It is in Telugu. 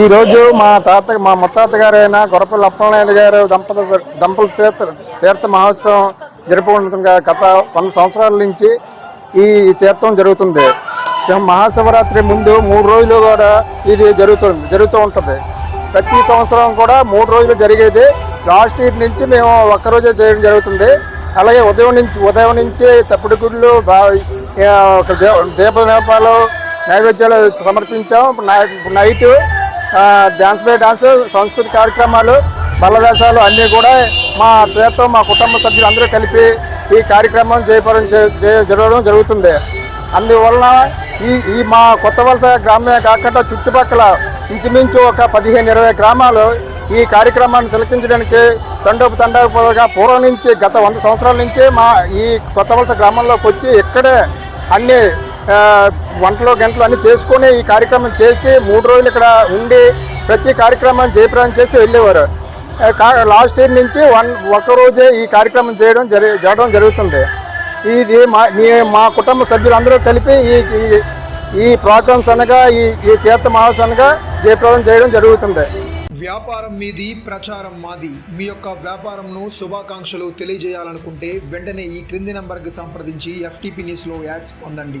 ఈరోజు మా తాత మా ముత్తాత గారైన గొరపల్లి అప్పలనాయుడు గారు దంపత దంపల తీర్థ తీర్థ మహోత్సవం జరుపుకుంటుండగా గత వంద సంవత్సరాల నుంచి ఈ తీర్థం జరుగుతుంది. మహాశివరాత్రి ముందు మూడు రోజులు కూడా ఇది జరుగుతుంది జరుగుతూ ఉంటుంది. ప్రతి సంవత్సరం కూడా మూడు రోజులు జరిగేది. లాస్ట్ ఇయర్ నుంచి మేము ఒక్కరోజే చేయడం జరుగుతుంది. అలాగే ఉదయం నుంచి ఉదయం నుంచి తప్పుడు గుళ్ళు దీప దీపాలు నైవేద్యాలు సమర్పించాం. నైట్ డ్యాన్స్ బై డ్యాన్స్ సంస్కృతి కార్యక్రమాలు బల్లవేషాలు అన్నీ కూడా మా అత్తయ్యతో మా కుటుంబ సభ్యులు అందరూ కలిపి ఈ కార్యక్రమం జయపరం జరగడం జరుగుతుంది. అందువలన ఈ ఈ మా కొత్త వలస గ్రామమే కాకుండా చుట్టుపక్కల ఇంచుమించు ఒక పదిహేను ఇరవై గ్రామాలు ఈ కార్యక్రమాన్ని తిలకించడానికి తండోపు తండోపుగా పూర్వం నుంచి గత వంద సంవత్సరాల నుంచి మా ఈ కొత్త వలస గ్రామంలోకి వచ్చి ఇక్కడే అన్ని వంటలు గంటలు అన్ని చేసుకొని ఈ కార్యక్రమం చేసి మూడు రోజులు ఇక్కడ ఉండి ప్రతి కార్యక్రమాన్ని జయప్రదం చేసి వెళ్ళేవారు. లాస్ట్ ఇయర్ నుంచి వన్ ఒకరోజే ఈ కార్యక్రమం చేయడం జరి జరగడం జరుగుతుంది. ఇది మా మీ మా కుటుంబ సభ్యులందరూ కలిపి ఈ ఈ- ఈ ప్రోగ్రామ్స్ అనగా ఈ ఈ తీర్థ మహోత్సవం అనగా జయప్రదం చేయడం జరుగుతుంది. వ్యాపారం మీది ప్రచారం మాది. మీ యొక్క వ్యాపారంను శుభాకాంక్షలు తెలియజేయాలనుకుంటే వెంటనే ఈ క్రింది నంబర్కి సంప్రదించి ఎఫ్టీపీ న్యూస్లో యాడ్స్ పొందండి.